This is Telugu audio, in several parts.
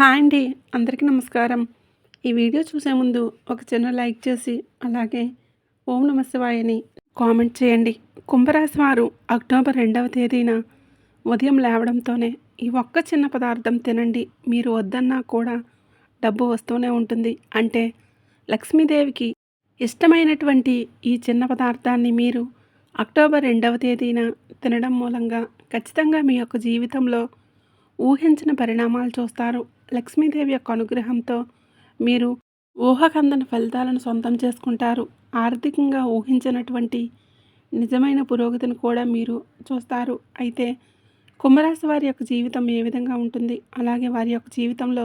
హాయ్ అండి అందరికీ నమస్కారం. ఈ వీడియో చూసే ముందు ఒక చిన్న లైక్ చేసి అలాగే ఓం నమశివాయని కామెంట్ చేయండి. కుంభరాశి వారు అక్టోబర్ రెండవ తేదీన ఉదయం లేవడంతోనే ఈ ఒక్క చిన్న పదార్థం తినండి. మీరు వద్దన్నా కూడా డబ్బు వస్తూనే ఉంటుంది. అంటే లక్ష్మీదేవికి ఇష్టమైనటువంటి ఈ చిన్న పదార్థాన్ని మీరు అక్టోబర్ రెండవ తేదీన తినడం మూలంగా ఖచ్చితంగా మీ యొక్క జీవితంలో ఊహించిన పరిణామాలు చూస్తారు. లక్ష్మీదేవి యొక్క అనుగ్రహంతో మీరు ఊహకందని ఫలితాలను సొంతం చేసుకుంటారు. ఆర్థికంగా ఊహించినటువంటి నిజమైన పురోగతిని కూడా మీరు చూస్తారు. అయితే కుంభరాశి వారి యొక్క జీవితం ఏ విధంగా ఉంటుంది? అలాగే వారి యొక్క జీవితంలో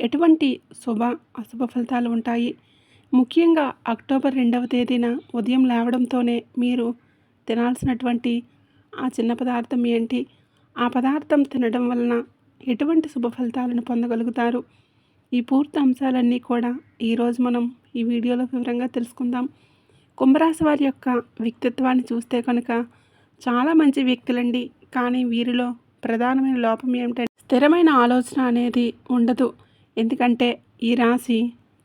ఎటువంటి శుభ అశుభ ఫలితాలు ఉంటాయి? ముఖ్యంగా అక్టోబర్ రెండవ తేదీన ఉదయం లేవడంతోనే మీరు తినాల్సినటువంటి ఆ చిన్న పదార్థం ఏంటి? ఆ పదార్థం తినడం వలన ఎటువంటి శుభ ఫలితాలను పొందగలుగుతారు? ఈ పూర్తి అంశాలన్నీ కూడా ఈరోజు మనం ఈ వీడియోలో వివరంగా తెలుసుకుందాం. కుంభరాశి వారి యొక్క వ్యక్తిత్వాన్ని చూస్తే కనుక చాలా మంచి వ్యక్తులండి. కానీ వీరిలో ప్రధానమైన లోపం ఏమిటంటే స్థిరమైన ఆలోచన అనేది ఉండదు. ఎందుకంటే ఈ రాశి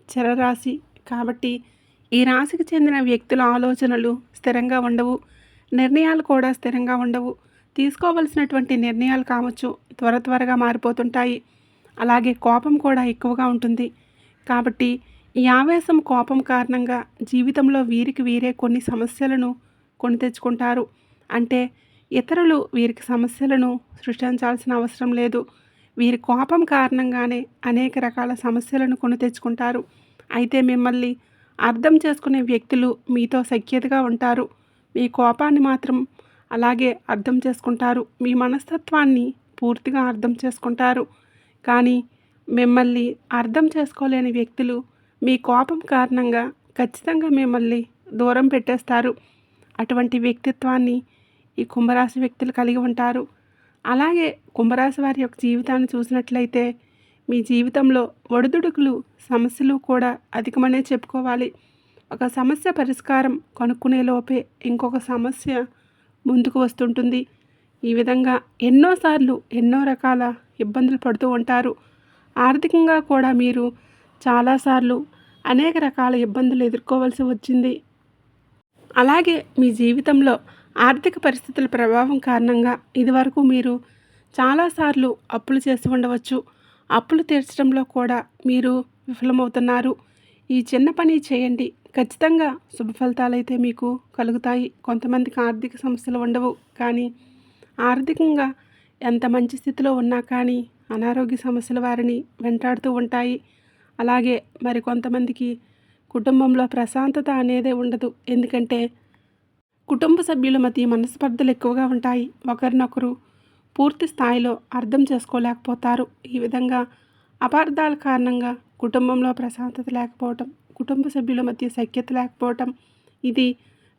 చరరాశి కాబట్టి ఈ రాశికి చెందిన వ్యక్తుల ఆలోచనలు స్థిరంగా ఉండవు. నిర్ణయాలు కూడా స్థిరంగా ఉండవు. తీసుకోవలసినటువంటి నిర్ణయాలు కావచ్చు త్వర త్వరగా మారిపోతుంటాయి. అలాగే కోపం కూడా ఎక్కువగా ఉంటుంది. కాబట్టి ఈ ఆవేశం కోపం కారణంగా జీవితంలో వీరికి వీరే కొన్ని సమస్యలను కొని తెచ్చుకుంటారు. అంటే ఇతరులు వీరికి సమస్యలను సృష్టించాల్సిన అవసరం లేదు. వీరి కోపం కారణంగానే అనేక రకాల సమస్యలను కొని తెచ్చుకుంటారు. అయితే మిమ్మల్ని అర్థం చేసుకునే వ్యక్తులు మీతో సఖ్యతగా ఉంటారు. మీ కోపాన్ని మాత్రం అలాగే అర్థం చేసుకుంటారు. మీ మనస్తత్వాన్ని పూర్తిగా అర్థం చేసుకుంటారు. కానీ మిమ్మల్ని అర్థం చేసుకోలేని వ్యక్తులు మీ కోపం కారణంగా ఖచ్చితంగా మిమ్మల్ని దూరం పెట్టేస్తారు. అటువంటి వ్యక్తిత్వాన్ని ఈ కుంభరాశి వ్యక్తులు కలిగి ఉంటారు. అలాగే కుంభరాశి వారి యొక్క జీవితాన్ని చూసినట్లయితే మీ జీవితంలో ఒడిదుడుకులు సమస్యలు కూడా అధికమనే చెప్పుకోవాలి. ఒక సమస్య పరిష్కారం కనుక్కునే లోపే ఇంకొక సమస్య ముందుకు వస్తుంటుంది. ఈ విధంగా ఎన్నోసార్లు ఎన్నో రకాల ఇబ్బందులు పడుతూ ఉంటారు. ఆర్థికంగా కూడా మీరు చాలాసార్లు అనేక రకాల ఇబ్బందులు ఎదుర్కోవాల్సి వచ్చింది. అలాగే మీ జీవితంలో ఆర్థిక పరిస్థితుల ప్రభావం కారణంగా ఇదివరకు మీరు చాలాసార్లు అప్పులు చేసి ఉండవచ్చు. అప్పులు తీర్చడంలో కూడా మీరు విఫలమవుతున్నారు. ఈ చిన్న పని చేయండి. ఖచ్చితంగా శుభ అయితే మీకు కలుగుతాయి. కొంతమందికి ఆర్థిక సమస్యలు ఉండవు. కానీ ఆర్థికంగా ఎంత మంచి స్థితిలో ఉన్నా కానీ అనారోగ్య సమస్యలు వారిని వెంటాడుతూ ఉంటాయి. అలాగే మరి కొంతమందికి కుటుంబంలో ప్రశాంతత అనేదే ఉండదు. ఎందుకంటే కుటుంబ సభ్యుల మధ్య మనస్పర్ధలు ఎక్కువగా ఉంటాయి. ఒకరినొకరు పూర్తి స్థాయిలో అర్థం చేసుకోలేకపోతారు. ఈ విధంగా అపార్థాల కారణంగా కుటుంబంలో ప్రశాంతత లేకపోవటం కుటుంబ సభ్యుల మధ్య సఖ్యత లేకపోవటం ఇది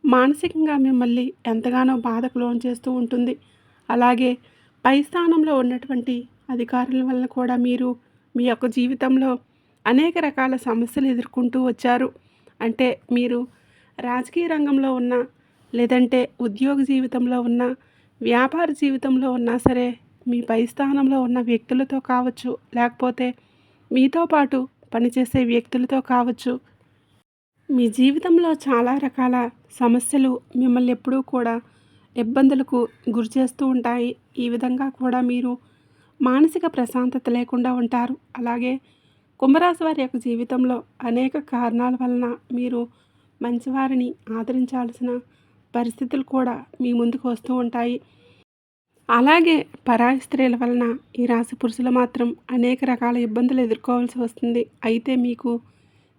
మానసికంగా మిమ్మల్ని ఎంతగానో బాధకు లోన్ చేస్తూ ఉంటుంది. అలాగే పై స్థానంలో ఉన్నటువంటి అధికారుల వల్ల కూడా మీరు మీ యొక్క జీవితంలో అనేక రకాల సమస్యలు ఎదుర్కొంటూ వచ్చారు. అంటే మీరు రాజకీయ రంగంలో ఉన్న లేదంటే ఉద్యోగ జీవితంలో ఉన్న వ్యాపార జీవితంలో ఉన్నా సరే మీ పై స్థానంలో ఉన్న వ్యక్తులతో కావచ్చు లేకపోతే మీతో పాటు పనిచేసే వ్యక్తులతో కావచ్చు మీ జీవితంలో చాలా రకాల సమస్యలు మిమ్మల్ని ఎప్పుడూ కూడా ఇబ్బందులకు గురి చేస్తూ ఉంటాయి. ఈ విధంగా కూడా మీరు మానసిక ప్రశాంతత లేకుండా ఉంటారు. అలాగే కుంభరాశి వారి యొక్క జీవితంలో అనేక కారణాల వలన మీరు మంచివారిని ఆదరించాల్సిన పరిస్థితులు కూడా మీ ముందుకు వస్తూ ఉంటాయి. అలాగే పరాయి స్త్రీల వలన ఈ రాశి పురుషులు మాత్రం అనేక రకాల ఇబ్బందులు ఎదుర్కోవాల్సి వస్తుంది. అయితే మీకు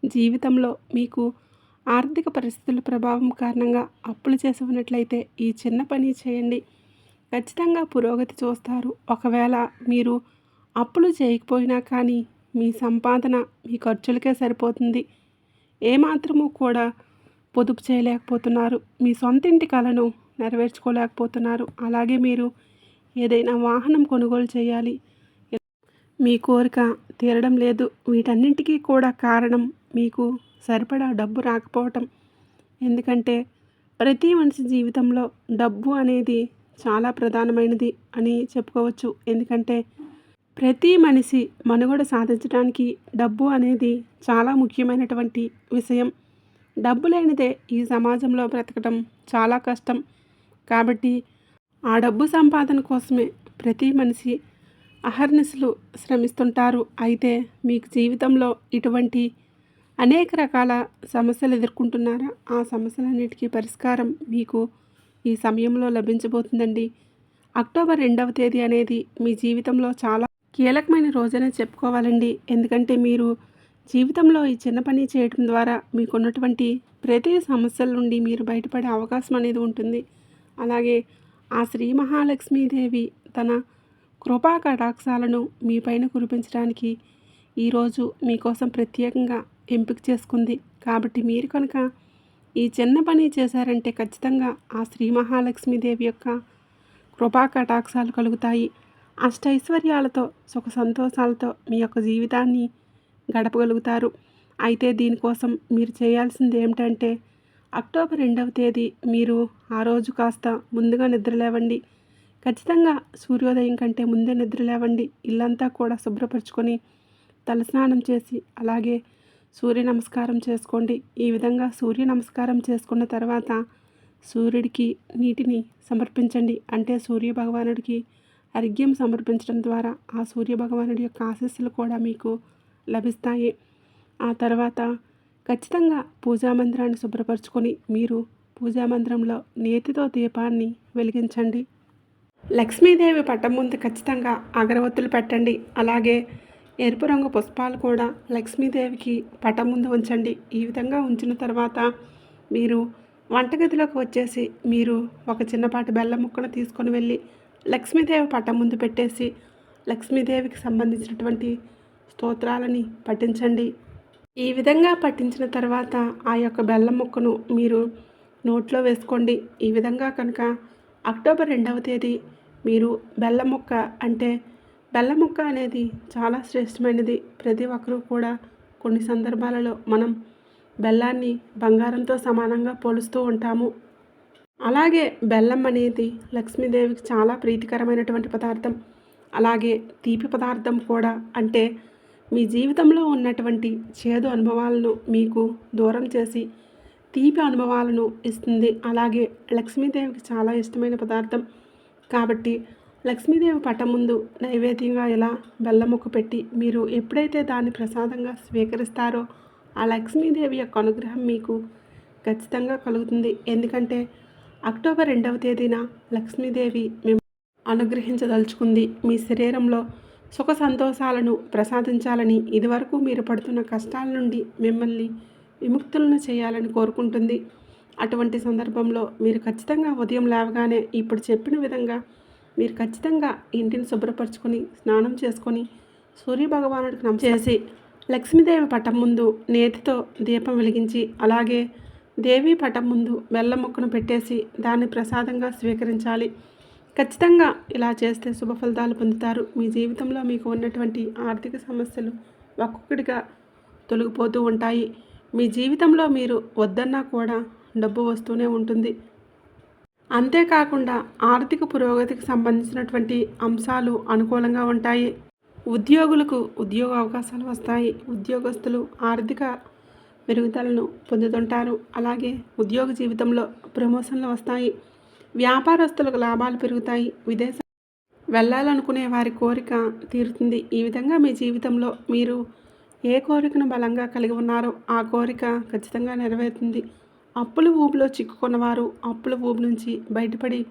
జీవితంలో మీకు ఆర్థిక పరిస్థితుల ప్రభావం కారణంగా అప్పులు చేసి ఉన్నట్లయితే ఈ చిన్న పని చేయండి. ఖచ్చితంగా పురోగతి చూస్తారు. ఒకవేళ మీరు అప్పులు చేయకపోయినా కానీ మీ సంపాదన మీ ఖర్చులకే సరిపోతుంది. ఏమాత్రము కూడా పొదుపు చేయలేకపోతున్నారు. మీ సొంత ఇంటి కలను నెరవేర్చుకోలేకపోతున్నారు. అలాగే మీరు ఏదైనా వాహనం కొనుగోలు చేయాలి. మీ కోరిక తీరడం లేదు. వీటన్నింటికీ కూడా కారణం మీకు సరిపడా డబ్బు రాకపోవటం. ఎందుకంటే ప్రతి మనిషి జీవితంలో డబ్బు అనేది చాలా ప్రధానమైనది అని చెప్పుకోవచ్చు. ఎందుకంటే ప్రతి మనిషి మనుగడ సాధించడానికి డబ్బు అనేది చాలా ముఖ్యమైనటువంటి విషయం. డబ్బు లేనిదే ఈ సమాజంలో బ్రతకడం చాలా కష్టం. కాబట్టి ఆ డబ్బు సంపాదన కోసమే ప్రతి మనిషి అహర్నిశలు శ్రమిస్తుంటారు. అయితే మీకు జీవితంలో ఇటువంటి అనేక రకాల సమస్యలు ఎదుర్కొంటున్నారా? ఆ సమస్యలన్నిటికీ పరిష్కారం మీకు ఈ సమయంలో లభించబోతుందండి. అక్టోబర్ రెండవ తేదీ అనేది మీ జీవితంలో చాలా కీలకమైన రోజనే చెప్పుకోవాలండి. ఎందుకంటే మీరు జీవితంలో ఈ చిన్న పని చేయడం ద్వారా మీకున్నటువంటి ప్రతి సమస్యల నుండి మీరు బయటపడే అవకాశం అనేది ఉంటుంది. అలాగే ఆ శ్రీ మహాలక్ష్మీదేవి తన కృపా కటాక్షాలను మీ పైన కురిపించడానికి ఈరోజు మీకోసం ప్రత్యేకంగా ఎంపిక చేసుకుంది. కాబట్టి మీరు కనుక ఈ చిన్న పని చేశారంటే ఖచ్చితంగా ఆ శ్రీ మహాలక్ష్మీదేవి యొక్క కృపా కటాక్షాలు కలుగుతాయి. అష్టైశ్వర్యాలతో సుఖ సంతోషాలతో మీ యొక్క జీవితాన్ని గడపగలుగుతారు. అయితే దీనికోసం మీరు చేయాల్సింది ఏమిటంటే అక్టోబర్ రెండవ తేదీ మీరు ఆ రోజు కాస్త ముందుగా నిద్రలేవండి ఖచ్చితంగా సూర్యోదయం కంటే ముందే నిద్రలేవండి ఇల్లంతా కూడా శుభ్రపరచుకొని తలస్నానం చేసి అలాగే సూర్య నమస్కారం చేసుకోండి. ఈ విధంగా సూర్య నమస్కారం చేసుకున్న తర్వాత సూర్యుడికి నీటిని సమర్పించండి. అంటే సూర్య భగవానుడికి అర్ఘ్యం సమర్పించడం ద్వారా ఆ సూర్య భగవానుడి యొక్క ఆశీస్సులు కూడా మీకు లభిస్తాయి. ఆ తర్వాత ఖచ్చితంగా పూజా మందిరాన్ని శుభ్రపరచుకొని మీరు పూజా మందిరంలో నేతితో దీపాన్ని వెలిగించండి. లక్ష్మీదేవి పట్టం ముందు ఖచ్చితంగా అగరవత్తులు పెట్టండి. అలాగే ఎరుపు రంగు పుష్పాలు కూడా లక్ష్మీదేవికి పటం ముందు ఉంచండి. ఈ విధంగా ఉంచిన తర్వాత మీరు వంటగదిలోకి వచ్చేసి మీరు ఒక చిన్నపాటి బెల్లం ముక్కను తీసుకొని వెళ్ళి లక్ష్మీదేవి పటం ముందు పెట్టేసి లక్ష్మీదేవికి సంబంధించినటువంటి స్తోత్రాలని పఠించండి. ఈ విధంగా పఠించిన తర్వాత ఆ యొక్క బెల్లం ముక్కను మీరు నోట్లో వేసుకోండి. ఈ విధంగా కనుక అక్టోబర్ రెండవ తేదీ మీరు బెల్లం ముక్క అంటే బెల్లం ముక్క అనేది చాలా శ్రేష్టమైనది. ప్రతి ఒక్కరూ కూడా కొన్ని సందర్భాలలో మనం బెల్లాన్ని బంగారంతో సమానంగా పోలుస్తూ ఉంటాము. అలాగే బెల్లం అనేది లక్ష్మీదేవికి చాలా ప్రీతికరమైనటువంటి పదార్థం. అలాగే తీపి పదార్థం కూడా. అంటే మీ జీవితంలో ఉన్నటువంటి చేదు అనుభవాలను మీకు దూరం చేసి తీపి అనుభవాలను ఇస్తుంది. అలాగే లక్ష్మీదేవికి చాలా ఇష్టమైన పదార్థం. కాబట్టి లక్ష్మీదేవి పట్టం ముందు నైవేద్యంగా ఇలా బెల్లముక్కు పెట్టి మీరు ఎప్పుడైతే దాన్ని ప్రసాదంగా స్వీకరిస్తారో ఆ లక్ష్మీదేవి యొక్క అనుగ్రహం మీకు ఖచ్చితంగా కలుగుతుంది. ఎందుకంటే అక్టోబర్ రెండవ తేదీన లక్ష్మీదేవి మేము అనుగ్రహించదలుచుకుంది. మీ శరీరంలో సుఖ సంతోషాలను ప్రసాదించాలని ఇదివరకు మీరు పడుతున్న కష్టాల నుండి మిమ్మల్ని విముక్తులను చేయాలని కోరుకుంటుంది. అటువంటి సందర్భంలో మీరు ఖచ్చితంగా ఉదయం లేవగానే ఇప్పుడు చెప్పిన విధంగా మీరు ఖచ్చితంగా ఇంటిని శుభ్రపరచుకొని స్నానం చేసుకొని సూర్య భగవానుడికి నమ చేసి లక్ష్మీదేవి పటం ముందు నేతితో దీపం వెలిగించి అలాగే దేవి పటం ముందు బెల్లం ముక్కను పెట్టేసి దాన్ని ప్రసాదంగా స్వీకరించాలి. ఖచ్చితంగా ఇలా చేస్తే శుభ ఫలితాలు పొందుతారు. మీ జీవితంలో మీకు ఉన్నటువంటి ఆర్థిక సమస్యలు ఒక్కొక్కటిగా తొలగిపోతూ ఉంటాయి. మీ జీవితంలో మీరు వద్దన్నా కూడా డబ్బు వస్తూనే ఉంటుంది. అంతేకాకుండా ఆర్థిక పురోగతికి సంబంధించినటువంటి అంశాలు అనుకూలంగా ఉంటాయి. ఉద్యోగులకు ఉద్యోగ అవకాశాలు వస్తాయి. ఉద్యోగస్తులు ఆర్థిక మెరుగుదలను పొందుతుంటారు. అలాగే ఉద్యోగ జీవితంలో ప్రమోషన్లు వస్తాయి. వ్యాపారస్తులకు లాభాలు పెరుగుతాయి. విదేశ వెళ్ళాలనుకునే వారి కోరిక తీరుతుంది. ఈ విధంగా మీ జీవితంలో మీరు ఏ కోరికను బలంగా కలిగి ఉన్నారో ఆ కోరిక ఖచ్చితంగా నెరవేరుతుంది. అప్పుల ఊబిలో చిక్కుకున్నవారు అప్పుల ఊబి నుంచి బయటపడి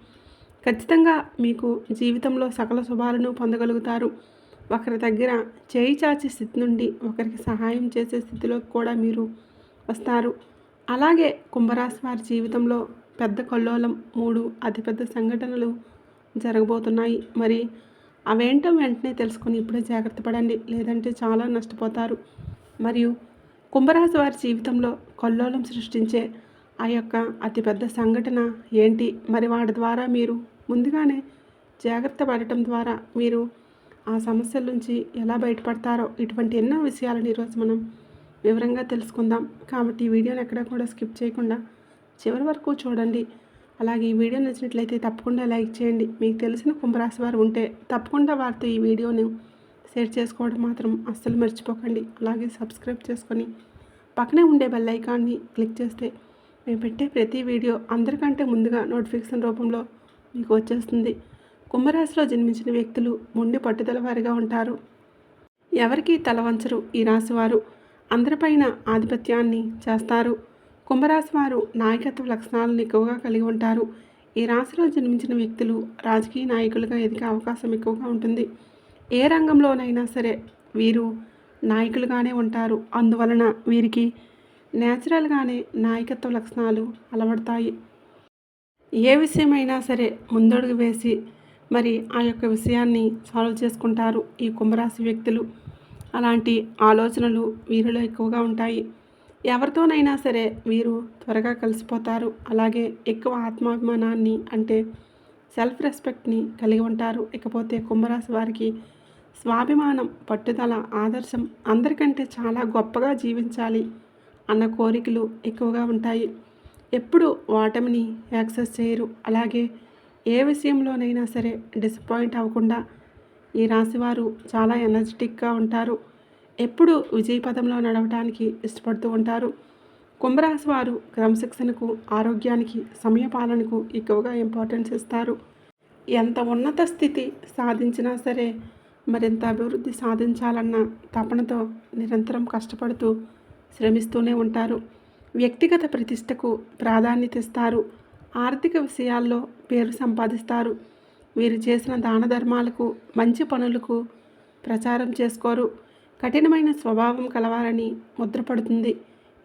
ఖచ్చితంగా మీకు జీవితంలో సకల శుభాలను పొందగలుగుతారు. ఒకరి దగ్గర చేయి చాచే స్థితి నుండి ఒకరికి సహాయం చేసే స్థితిలోకి కూడా మీరు వస్తారు. అలాగే కుంభరాశి వారి జీవితంలో పెద్ద కల్లోలం మూడు అతిపెద్ద సంఘటనలు జరగబోతున్నాయి. మరి అవేంటో వెంటనే తెలుసుకొని ఇప్పుడే జాగ్రత్త పడండి లేదంటే చాలా నష్టపోతారు. మరియు కుంభరాశి వారి జీవితంలో కల్లోలం సృష్టించే ఆ యొక్క అతిపెద్ద సంఘటన ఏంటి? మరి వాటి ద్వారా మీరు ముందుగానే జాగ్రత్త పడటం ద్వారా మీరు ఆ సమస్యల నుంచి ఎలా బయటపడతారో ఇటువంటి ఎన్నో విషయాలను ఈరోజు మనం వివరంగా తెలుసుకుందాం. కాబట్టి ఈ వీడియోని ఎక్కడ కూడా స్కిప్ చేయకుండా చివరి వరకు చూడండి. అలాగే ఈ వీడియో నచ్చినట్లయితే తప్పకుండా లైక్ చేయండి. మీకు తెలిసిన కుంభరాశి వారు ఉంటే తప్పకుండా వారితో ఈ వీడియోను షేర్ చేసుకోవడం మాత్రం అస్సలు మర్చిపోకండి. అలాగే సబ్స్క్రైబ్ చేసుకొని పక్కనే ఉండే బెల్ ఐకాన్ని క్లిక్ చేస్తే మేము పెట్టే ప్రతి వీడియో అందరికంటే ముందుగా నోటిఫికేషన్ రూపంలో మీకు వచ్చేస్తుంది. కుంభరాశిలో జన్మించిన వ్యక్తులు మొండి పట్టుదల వారిగా ఉంటారు. ఎవరికీ తలవంచరు ఈ రాశివారు. అందరిపైన ఆధిపత్యాన్ని చేస్తారు. కుంభరాశి వారు నాయకత్వ లక్షణాలను ఎక్కువగా కలిగి ఉంటారు. ఈ రాశిలో జన్మించిన వ్యక్తులు రాజకీయ నాయకులుగా ఎదిగే అవకాశం ఎక్కువగా ఉంటుంది. ఏ రంగంలోనైనా సరే వీరు నాయకులుగానే ఉంటారు. అందువలన వీరికి న్యాచురల్గానే నాయకత్వ లక్షణాలు అలవడతాయి. ఏ విషయమైనా సరే ముందడుగు వేసి మరి ఆ యొక్క విషయాన్ని సాల్వ్ చేసుకుంటారు ఈ కుంభరాశి వ్యక్తులు. అలాంటి ఆలోచనలు వీరిలో ఎక్కువగా ఉంటాయి. ఎవరితోనైనా సరే వీరు త్వరగా కలిసిపోతారు. అలాగే ఎక్కువ ఆత్మాభిమానాన్ని అంటే సెల్ఫ్ రెస్పెక్ట్ని కలిగి ఉంటారు. ఇకపోతే కుంభరాశి వారికి స్వాభిమానం పట్టుదల ఆదర్శం అందరికంటే చాలా గొప్పగా జీవించాలి. అన్న కోరికలు ఎక్కువగా ఉంటాయి. ఎప్పుడు ఓటమిని యాక్సెస్ చేయరు. అలాగే ఏ విషయంలోనైనా సరే డిసప్పాయింట్ అవ్వకుండా ఈ రాశివారు చాలా ఎనర్జెటిక్గా ఉంటారు. ఎప్పుడు విజయపదంలో నడవడానికి ఇష్టపడుతూ ఉంటారు. కుంభరాశి వారు క్రమశిక్షణకు ఆరోగ్యానికి సమయపాలనకు ఎక్కువగా ఇంపార్టెన్స్ ఇస్తారు. ఎంత ఉన్నత స్థితి సాధించినా సరే మరింత అభివృద్ధి సాధించాలన్న తపనతో నిరంతరం కష్టపడుతూ శ్రమిస్తూనే ఉంటారు. వ్యక్తిగత ప్రతిష్టకు ప్రాధాన్యత ఇస్తారు ఆర్థిక విషయాల్లో పేరు సంపాదిస్తారు. వీరు చేసిన దాన ధర్మాలకు మంచి పనులకు ప్రచారం చేసుకోరు. కఠినమైన స్వభావం కలవారని ముద్రపడుతుంది.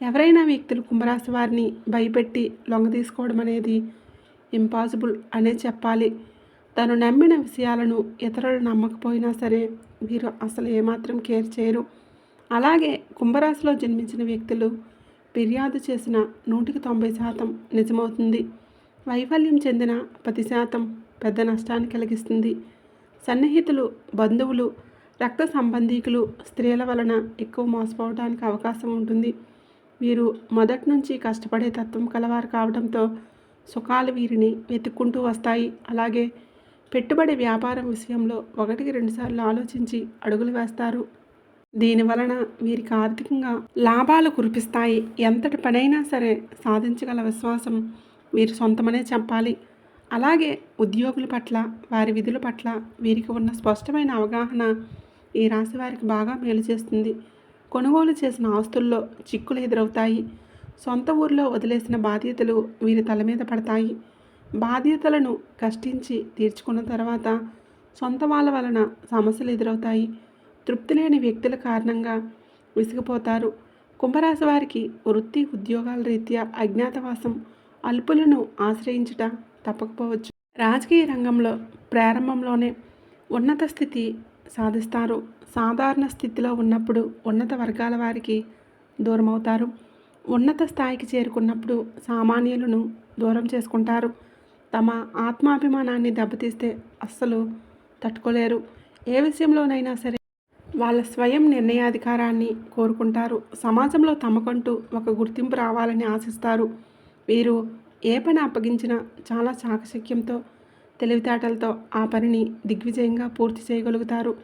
ఎవరైనా వ్యక్తులు కుంభరాశి వారిని భయపెట్టి లొంగదీసుకోవడం అనేది ఇంపాసిబుల్ అనే చెప్పాలి. తను నమ్మిన విషయాలను ఇతరులు నమ్మకపోయినా సరే వీరు అసలు ఏమాత్రం కేర్ చేయరు. అలాగే కుంభరాశిలో జన్మించిన వ్యక్తులు ఫిర్యాదు చేసిన నూటికి తొంభై శాతం నిజమవుతుంది. వైఫల్యం చెందిన పది శాతం పెద్ద నష్టాన్ని కలిగిస్తుంది. సన్నిహితులు బంధువులు రక్త సంబంధీకులు స్త్రీల వలన ఎక్కువ మోసపోవడానికి అవకాశం ఉంటుంది. వీరు మొదటి నుంచి కష్టపడే తత్వం కలవారు కావడంతో సుఖాలు వీరిని వెతుక్కుంటూ వస్తాయి. అలాగే పెట్టుబడి వ్యాపారం విషయంలో ఒకటికి రెండుసార్లు ఆలోచించి అడుగులు వేస్తారు. దీని వలన వీరికి ఆర్థికంగా లాభాలు కురిపిస్తాయి. ఎంతటి పనైనా సరే సాధించగల విశ్వాసం వీరు సొంతమనే చెప్పాలి. అలాగే ఉద్యోగుల పట్ల వారి విధుల పట్ల వీరికి ఉన్న స్పష్టమైన అవగాహన ఈ రాశి వారికి బాగా మేలు చేస్తుంది. కొనుగోలు చేసిన ఆస్తుల్లో చిక్కులు ఎదురవుతాయి. సొంత ఊరిలో వదిలేసిన బాధ్యతలు వీరి తల మీద పడతాయి. బాధ్యతలను కష్టించి తీర్చుకున్న తర్వాత సొంత వాళ్ళ వలన సమస్యలు ఎదురవుతాయి. తృప్తి లేని వ్యక్తుల కారణంగా విసిగిపోతారు. కుంభరాశి వారికి వృత్తి ఉద్యోగాల రీత్యా అజ్ఞాతవాసం అల్పులను ఆశ్రయించుట తప్పకపోవచ్చు. రాజకీయ రంగంలో ప్రారంభంలోనే ఉన్నత స్థితి సాధిస్తారు. సాధారణ స్థితిలో ఉన్నప్పుడు ఉన్నత వర్గాల వారికి దూరమవుతారు. ఉన్నత స్థాయికి చేరుకున్నప్పుడు సామాన్యులను దూరం చేసుకుంటారు. తమ ఆత్మాభిమానాన్ని దెబ్బతీస్తే అస్సలు తట్టుకోలేరు. ఏ విషయంలోనైనా సరే వాళ్ళ స్వయం నిర్ణయాధికారాన్ని కోరుకుంటారు. సమాజంలో తమకంటూ ఒక గుర్తింపు రావాలని ఆశిస్తారు. వీరు ఏ పని అప్పగించినా చాలా చాకచక్యంతో తెలివితేటలతో ఆ పనిని దిగ్విజయంగా పూర్తి చేయగలుగుతారు.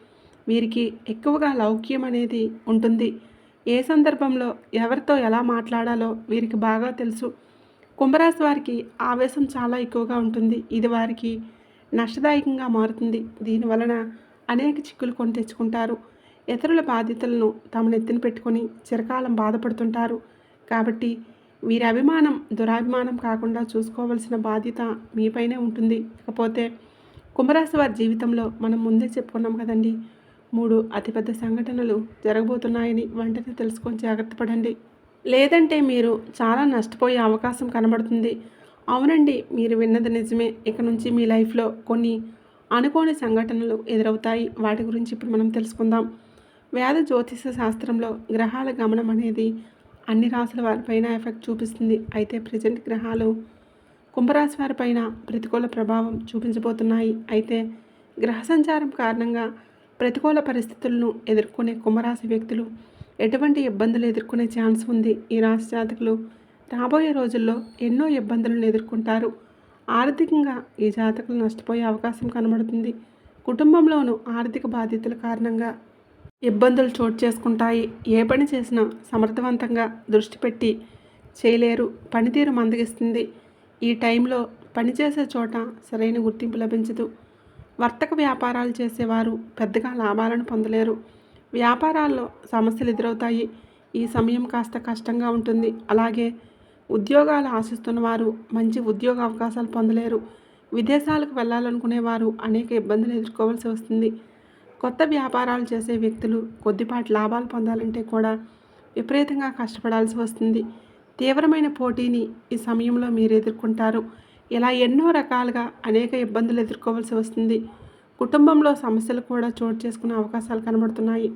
వీరికి ఎక్కువగా లౌక్యం అనేది ఉంటుంది. ఏ సందర్భంలో ఎవరితో ఎలా మాట్లాడాలో వీరికి బాగా తెలుసు. కుంభరాశి వారికి ఆవేశం చాలా ఎక్కువగా ఉంటుంది. ఇది వారికి నష్టదాయకంగా మారుతుంది. దీనివలన అనేక చిక్కులు కొని తెచ్చుకుంటారు. ఇతరుల బాధ్యతలను తమ నెత్తిన పెట్టుకొని చిరకాలం బాధపడుతుంటారు. కాబట్టి వీరి అభిమానం దురాభిమానం కాకుండా చూసుకోవాల్సిన బాధ్యత మీపైనే ఉంటుంది. ఇకపోతే కుంభరాశి వారి జీవితంలో మనం ముందే చెప్పుకున్నాం కదండి మూడు అతిపెద్ద సంఘటనలు జరగబోతున్నాయని వెంటనే తెలుసుకొని జాగ్రత్త పడండి. లేదంటే మీరు చాలా నష్టపోయే అవకాశం కనబడుతుంది. అవునండి మీరు విన్నది నిజమే. ఇక నుంచి మీ లైఫ్లో కొన్ని అనుకోని సంఘటనలు ఎదురవుతాయి. వాటి గురించి ఇప్పుడు మనం తెలుసుకుందాం. వేద జ్యోతిష శాస్త్రంలో గ్రహాల గమనం అనేది అన్ని రాశుల వారిపైన ఎఫెక్ట్ చూపిస్తుంది. అయితే ప్రజెంట్ గ్రహాలు కుంభరాశి వారిపైన ప్రతికూల ప్రభావం చూపించబోతున్నాయి. అయితే గ్రహ సంచారం కారణంగా ప్రతికూల పరిస్థితులను ఎదుర్కొనే కుంభరాశి వ్యక్తులు ఎటువంటి ఇబ్బందులు ఎదుర్కొనే ఛాన్స్ ఉంది? ఈ రాశి జాతకులు రాబోయే రోజుల్లో ఎన్నో ఇబ్బందులను ఎదుర్కొంటారు. ఆర్థికంగా ఈ జాతకులు నష్టపోయే అవకాశం కనబడుతుంది. కుటుంబంలోనూ ఆర్థిక బాధ్యతల కారణంగా ఇబ్బందులు చోటు చేసుకుంటాయి. ఏ పని చేసినా సమర్థవంతంగా దృష్టి పెట్టి చేయలేరు. పనితీరు మందగిస్తుంది. ఈ టైంలో పనిచేసే చోట సరైన గుర్తింపు లభించదు. వర్తక వ్యాపారాలు చేసేవారు పెద్దగా లాభాలను పొందలేరు. వ్యాపారాల్లో సమస్యలు ఎదురవుతాయి. ఈ సమయం కాస్త కష్టంగా ఉంటుంది. అలాగే ఉద్యోగాలు ఆశిస్తున్న వారు మంచి ఉద్యోగ అవకాశాలు పొందలేరు. విదేశాలకు వెళ్ళాలనుకునేవారు అనేక ఇబ్బందులు ఎదుర్కోవాల్సి వస్తుంది. కొత్త వ్యాపారాలు చేసే వ్యక్తులు కొద్దిపాటి లాభాలు పొందాలంటే కూడా విపరీతంగా కష్టపడాల్సి వస్తుంది. తీవ్రమైన పోటీని ఈ సమయంలో మీరు ఎదుర్కొంటారు. ఇలా ఎన్నో రకాలుగా అనేక ఇబ్బందులు ఎదుర్కోవాల్సి వస్తుంది. కుటుంబంలో సమస్యలు కూడా చోటు చేసుకునే అవకాశాలు కనబడుతున్నాయి.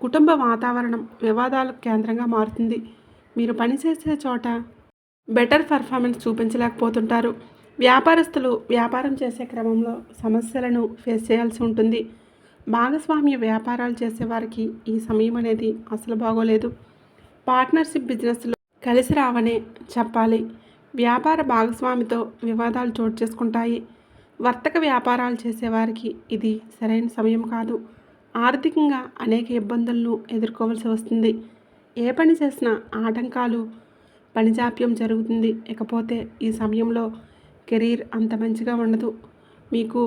కుటుంబ వాతావరణం వివాదాలకు కేంద్రంగా మారుతుంది. మీరు పనిచేసే చోట బెటర్ పర్ఫార్మెన్స్ చూపించలేకపోతుంటారు. వ్యాపారస్తులు వ్యాపారం చేసే క్రమంలో సమస్యలను ఫేస్ చేయాల్సి ఉంటుంది. భాగస్వామ్య వ్యాపారాలు చేసేవారికి ఈ సమయం అనేది అసలు బాగోలేదు. పార్ట్నర్షిప్ బిజినెస్లో కలిసి రావనే చెప్పాలి. వ్యాపార భాగస్వామితో వివాదాలు చోటు చేసుకుంటాయి. వర్తక వ్యాపారాలు చేసేవారికి ఇది సరైన సమయం కాదు. ఆర్థికంగా అనేక ఇబ్బందులను ఎదుర్కోవాల్సి వస్తుంది. ఏ పని చేసినా ఆటంకాలు పనిజాప్యం జరుగుతుంది. ఇకపోతే ఈ సమయంలో కెరీర్ అంత మంచిగా ఉండదు. మీకు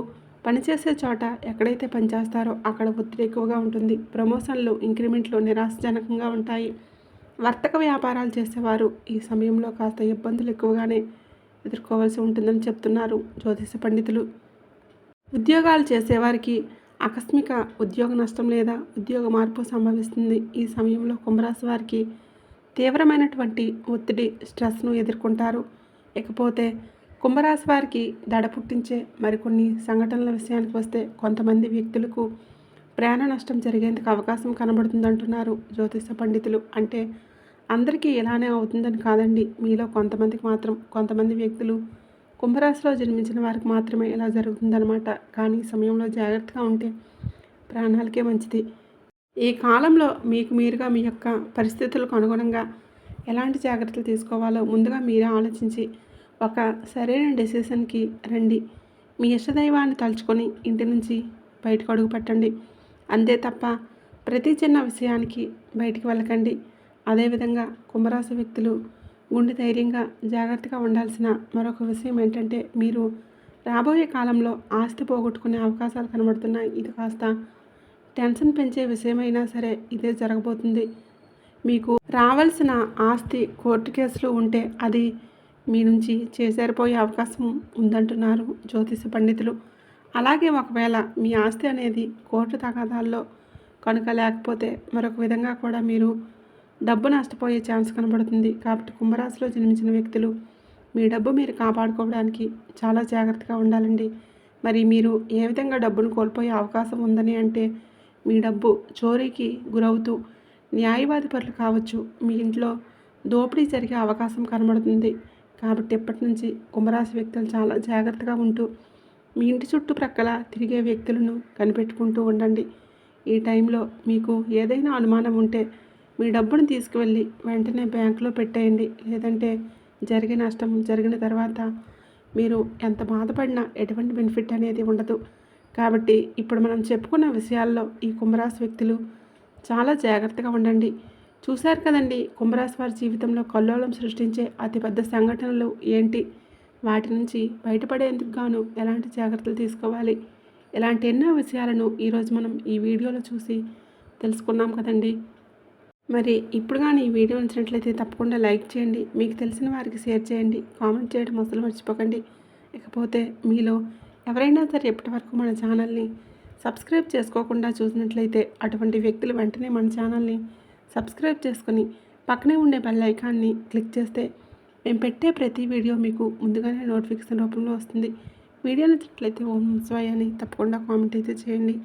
పనిచేసే చోట ఎక్కడైతే పనిచేస్తారో అక్కడ ఒత్తిడి ఎక్కువగా ఉంటుంది. ప్రమోషన్లు ఇంక్రిమెంట్లు నిరాశజనకంగా ఉంటాయి. వర్తక వ్యాపారాలు చేసేవారు ఈ సమయంలో కాస్త ఇబ్బందులు ఎక్కువగానే ఎదుర్కోవాల్సి ఉంటుందని చెప్తున్నారు జ్యోతిష పండితులు. ఉద్యోగాలు చేసేవారికి ఆకస్మిక ఉద్యోగ నష్టం లేదా ఉద్యోగ మార్పు సంభవిస్తుంది. ఈ సమయంలో కుంభరాశి వారికి తీవ్రమైనటువంటి ఒత్తిడి స్ట్రెస్ను ఎదుర్కొంటారు. ఇకపోతే కుంభరాశి వారికి దడ పుట్టించే మరికొన్ని సంఘటనల విషయానికి వస్తే కొంతమంది వ్యక్తులకు ప్రాణ నష్టం జరిగేందుకు అవకాశం కనబడుతుందంటున్నారు జ్యోతిష పండితులు. అంటే అందరికీ ఇలానే అవుతుందని కాదండి. మీలో కొంతమందికి మాత్రం కొంతమంది వ్యక్తులు కుంభరాశిలో జన్మించిన వారికి మాత్రమే ఇలా జరుగుతుందన్నమాట. కానీ సమయంలో జాగ్రత్తగా ఉంటే ప్రాణాలకే మంచిది. ఈ కాలంలో మీకు మీరుగా మీ యొక్క పరిస్థితులకు అనుగుణంగా ఎలాంటి జాగ్రత్తలు తీసుకోవాలో ముందుగా మీరే ఆలోచించి ఒక సరైన డెసిషన్కి రండి. మీ ఇష్టదైవాన్ని తలుచుకొని ఇంటి నుంచి బయటకు అడుగు పెట్టండి. అంతే తప్ప ప్రతి చిన్న విషయానికి బయటికి వెళ్ళకండి. అదేవిధంగా కుంభరాశి వ్యక్తులు గుండె ధైర్యంగా జాగ్రత్తగా ఉండాల్సిన మరొక విషయం ఏంటంటే మీరు రాబోయే కాలంలో ఆస్తి పోగొట్టుకునే అవకాశాలు కనబడుతున్నాయి. ఇది కాస్త టెన్షన్ పెంచే విషయమైనా సరే ఇదే జరగబోతుంది. మీకు రావాల్సిన ఆస్తి కోర్టు కేసులు ఉంటే అది మీ నుంచి చేసేరిపోయే అవకాశం ఉందంటున్నారు జ్యోతిష పండితులు. అలాగే ఒకవేళ మీ ఆస్తి అనేది కోర్టు తగాదాల్లో కనుక లేకపోతే మరొక విధంగా కూడా మీరు డబ్బు నష్టపోయే ఛాన్స్ కనబడుతుంది. కాబట్టి కుంభరాశిలో జన్మించిన వ్యక్తులు మీ డబ్బు మీరు కాపాడుకోవడానికి చాలా జాగ్రత్తగా ఉండాలండి. మరి మీరు ఏ విధంగా డబ్బును కోల్పోయే అవకాశం ఉందని అంటే మీ డబ్బు చోరీకి గురవుతూ న్యాయవాది పనులు కావచ్చు. మీ ఇంట్లో దోపిడీ జరిగే అవకాశం కనబడుతుంది. కాబట్టి ఇప్పటి నుంచి కుంభరాశి వ్యక్తులు చాలా జాగ్రత్తగా ఉంటూ మీ ఇంటి చుట్టుప్రక్కల తిరిగే వ్యక్తులను కనిపెట్టుకుంటూ ఉండండి. ఈ టైంలో మీకు ఏదైనా అనుమానం ఉంటే మీ డబ్బును తీసుకువెళ్ళి వెంటనే బ్యాంకులో పెట్టేయండి. లేదంటే జరిగే నష్టం జరిగిన తర్వాత మీరు ఎంత బాధపడినా ఎటువంటి బెనిఫిట్ అనేది ఉండదు. కాబట్టి ఇప్పుడు మనం చెప్పుకున్న విషయాల్లో ఈ కుంభరాశి వ్యక్తులు చాలా జాగ్రత్తగా ఉండండి. చూశారు కదండి కుంభరాశి వారి జీవితంలో కల్లోలం సృష్టించే అతిపెద్ద సంఘటనలు ఏంటి? వాటి నుంచి బయటపడేందుకు గాను ఎలాంటి జాగ్రత్తలు తీసుకోవాలి? ఇలాంటి ఎన్నో విషయాలను ఈరోజు మనం ఈ వీడియోలో చూసి తెలుసుకున్నాం కదండి. మరి ఇప్పుడు కానీ ఈ వీడియో నచ్చినట్లయితే తప్పకుండా లైక్ చేయండి మీకు తెలిసిన వారికి షేర్ చేయండి కామెంట్ చేయడం అసలు మర్చిపోకండి. ఇకపోతే మీలో ఎవరైనా సరే ఎప్పటి వరకు మన ఛానల్ని సబ్స్క్రైబ్ చేసుకోకుండా చూసినట్లయితే అటువంటి వ్యక్తులు వెంటనే మన ఛానల్ని సబ్స్క్రైబ్ చేసుకొని పక్కనే ఉండే బెల్ ఐకాన్ని క్లిక్ చేస్తే మేము పెట్టే ప్రతి వీడియో మీకు ముందుగానే నోటిఫికేషన్ రూపంలో వస్తుంది. వీడియో నచ్చినట్లయితే ఓం స్వయాన్ని తప్పకుండా కామెంట్ అయితే చేయండి.